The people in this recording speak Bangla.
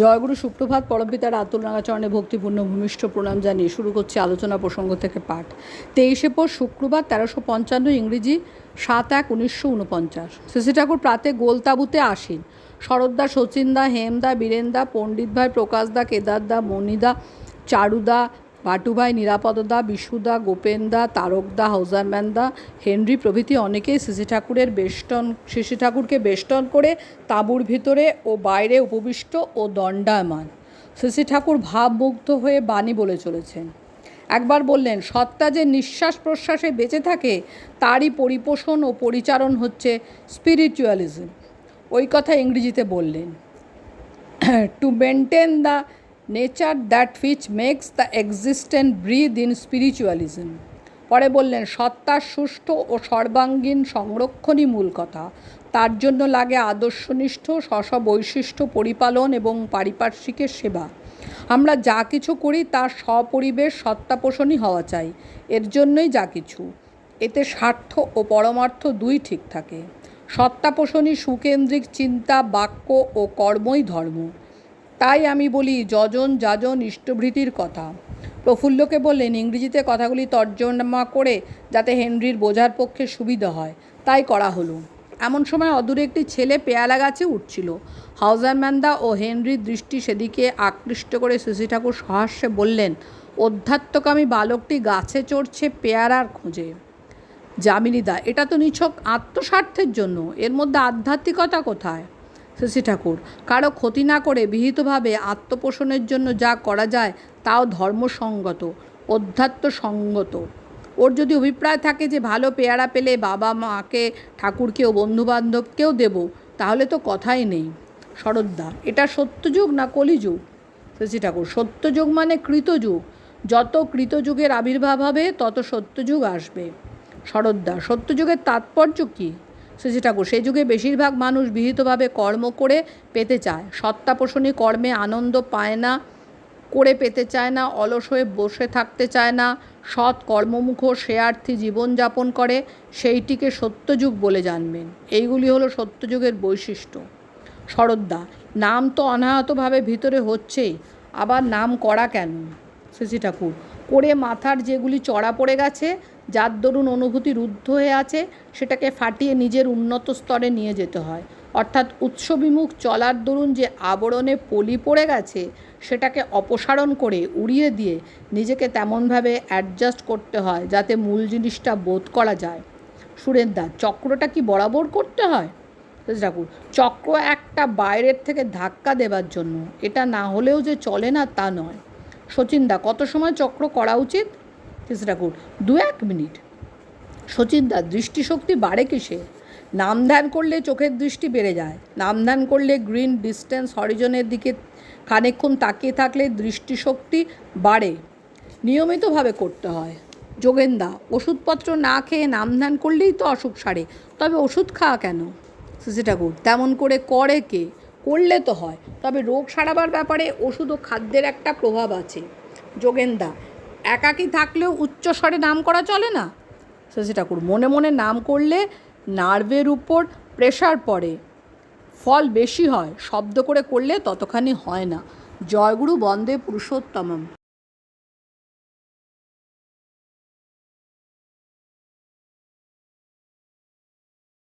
জয়গুরু সুপ্রভাত, পরমপিতার আতুল নাগাচরণে ভক্তিপূর্ণ ভূমিষ্ঠ প্রণাম জানিয়ে শুরু করছে আলোচনা প্রসঙ্গ থেকে পাঠ। তেইশে পর শুক্রবার, তেরোশো পঞ্চান্ন ইংরেজি, সাত এক উনিশশো উনপঞ্চাশ। শশী ঠাকুর প্রাতে গোলতাবুতে আসেন। শরৎদা সচিনদা হেমদা বীরেন্দা পণ্ডিত ভাই প্রকাশদা কেদারদা মণিদা চারুদা ভাটুভাই নিরাপদদা, বিশুদা, গোপেনদা, তারকদা, হাউজারম্যানদা, হেনরি প্রভৃতি অনেকেই শ্রী ঠাকুরের বেষ্টন শ্রী ঠাকুরকে বেষ্টন করে তাঁবুর ভিতরে ও বাইরে উপবিষ্ট ও দণ্ডায়মান। শ্রী ঠাকুর ভাবমুগ্ধ হয়ে বাণী বলে চলেছেন। একবার বললেন, সত্তা যে নিঃশ্বাস প্রশ্বাসে বেঁচে থাকে, তারই পরিপোষণ ও পরিচারণ হচ্ছে স্পিরিচুয়ালিজম ওই কথা ইংরেজিতে বললেন। To maintain the nature that which makes the existence breathe in spiritualism. পরে বললেন সত্তার সুষ্ঠু ও সর্বাঙ্গীন সংরক্ষণই মূল কথা। তার জন্য লাগে আদর্শনিষ্ঠ স্ব বৈশিষ্ট্য পরিপালন এবং পারিপার্শ্বিকের সেবা। আমরা যা কিছু করি, তার স্বপরিবেশ সত্তাপোষণই হওয়া চাই। এর জন্যই যা কিছু। এতে স্বার্থ ও পরমার্থ দুই ঠিক থাকে। সত্তাপোষণী সুকেন্দ্রিক চিন্তা, বাক্য ও কর্মই ধর্ম। তাই আমি বলি, যজন যাজন ইষ্টভৃতির কথা। প্রফুল্লকে বললেন, ইংরেজিতে কথাগুলি তর্জমা করে যাতে হেনরির বোঝার পক্ষে সুবিধা হয়। তাই করা হলো। এমন সময় অদূরে একটি ছেলে পেয়ালা গাছে উঠছিল। হাউজারম্যানদা ও হেনরির দৃষ্টি সেদিকে আকৃষ্ট করে শশী ঠাকুর সহাস্যে বললেন, অধ্যাত্মকামী বালকটি গাছে চড়ছে পেয়ারার খোঁজে। যামিনীদা, এটা তো নিছক আত্মস্বার্থের জন্য। এর মধ্যে আধ্যাত্মিকতা কোথায়? শশী ঠাকুর। কারও ক্ষতি না করে বিহিতভাবে আত্মপোষণের জন্য যা করা যায় তাও ধর্মসঙ্গত, অধ্যাত্মসঙ্গত। ওর যদি অভিপ্রায় থাকে যে ভালো পেয়ারা পেলে বাবা মাকে, ঠাকুরকেও, বন্ধুবান্ধবকেও দেব, তাহলে তো কথাই নেই। শরদ্দা এটা সত্যযুগ না কলিযুগ শশী ঠাকুর সত্যযুগ মানে কৃতযুগ যত কৃতযুগের আবির্ভাব হবে, তত সত্যযুগ আসবে। শরদ্দা সত্যযুগের তাৎপর্য কী? শশী ঠাকুর। সেই যুগে বেশিরভাগ মানুষ বিহিতভাবে কর্ম করে পেতে চায়। সত্তাপোষণী কর্মে আনন্দ পায় না, করে পেতে চায় না, অলস হয়ে বসে থাকতে চায় না, সৎ কর্মমুখ শেয়ার্থী জীবনযাপন করে, সেইটিকে সত্যযুগ বলে জানবেন। এইগুলি হলো সত্যযুগের বৈশিষ্ট্য। শরদ্দা নাম তো অনাহতভাবে ভিতরে হচ্ছেই, আবার নাম করা কেন? শশী ঠাকুর, করে মাথার যেগুলি চড়া পড়ে গেছে যার দরুন অনুভূতি রুদ্ধ হয়ে আছে, সেটাকে ফাটিয়ে নিজের উন্নত স্তরে নিয়ে যেতে হয়। অর্থাৎ উৎসবিমুখ চলার দরুন যে আবরণে পলি পড়ে গেছে, সেটাকে অপসারণ করে উড়িয়ে দিয়ে নিজেকে তেমনভাবে অ্যাডজাস্ট করতে হয়, যাতে মূল জিনিসটা বোধ করা যায়। সুরেন্দা, চক্রটা কি বরাবর করতে হয়? ঠাকুর, চক্র একটা বাইরের থেকে ধাক্কা দেবার জন্য। এটা না হলেও যে চলে না তা নয়। শচীনদা কত সময় চক্র করা উচিত? কৃষ্ণ ঠাকুর দু এক মিনিট। শচীনদা দৃষ্টিশক্তি বাড়ে কিসে? নাম ধ্যান করলে চোখের দৃষ্টি বেড়ে যায়। নাম ধ্যান করলে গ্রিন ডিস্টেন্স হরিজনের দিকে খানিকক্ষণ তাকিয়ে থাকলে দৃষ্টিশক্তি বাড়ে। নিয়মিতভাবে করতে হয়। যোগেন্দা ওষুধপত্র না খেয়ে নাম ধ্যান করলেই তো অসুখ সারে, তবে ওষুধ খাওয়া কেন? সিসি ঠাকুর, তেমন করে করে কে? করলে তো হয়, তবে রোগ সারাবার ব্যাপারে ওষুধ ও খাদ্যের একটা প্রভাব আছে। যোগেন্দা একাকী থাকলেও উচ্চস্বরে নাম করা চলে না? শশী ঠাকুর, মনে মনে নাম করলে নার্ভের উপর প্রেশার পড়ে। ফল বেশি হয়, শব্দ করে করলে ততখানি হয় না। জয়গুরু বন্দে পুরুষোত্তমম।